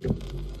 you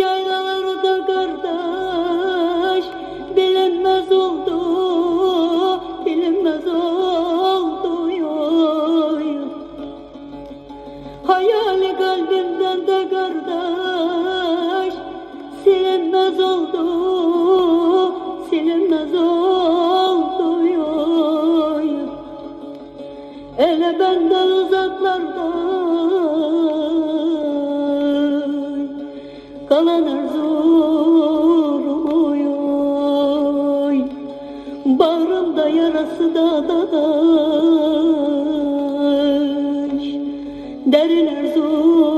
yaylalarda kardeş Bilinmez oldu, bilinmez oldu yoy. Hayali kalbimden de kardeş Silinmez oldu, silinmez oldu yoy. Ele benden uzaklarda Kalan Erzurum oy Bağrımda yarası da da Derin Erzurum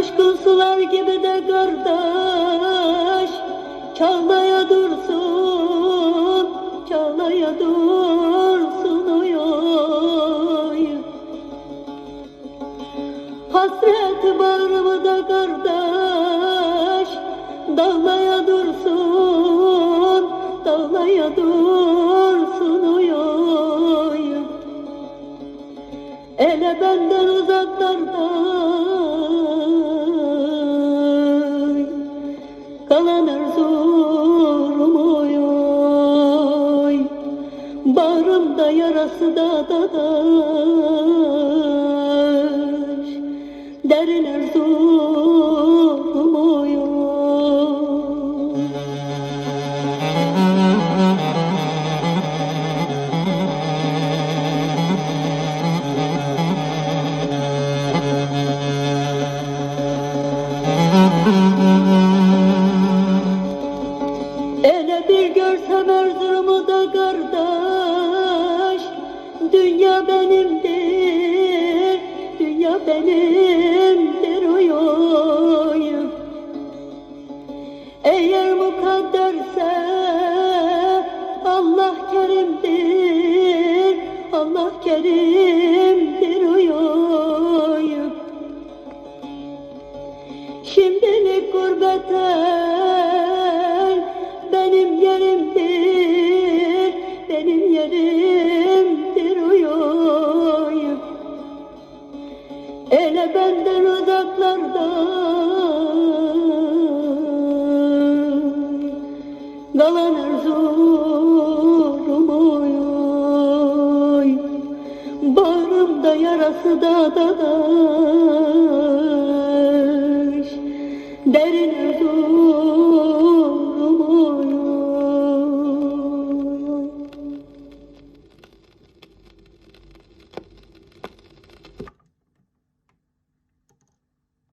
Coşkun sular gibi de kardeş Çağlaya dursun, çağlaya dursun uyoy Hasret bağrımı da kardeş Dağlaya dursun, dağlaya dursun oy oy. Ele benden Bağrımda yarası da da Derin Erzurum Dünya benimdir, dünya benimdir oy oy Eğer mukadderse Allah kerimdir, Allah kerimdir Ele benden uzaklarda. Kalan Erzurum oy oy. Bağrımda yarası da da da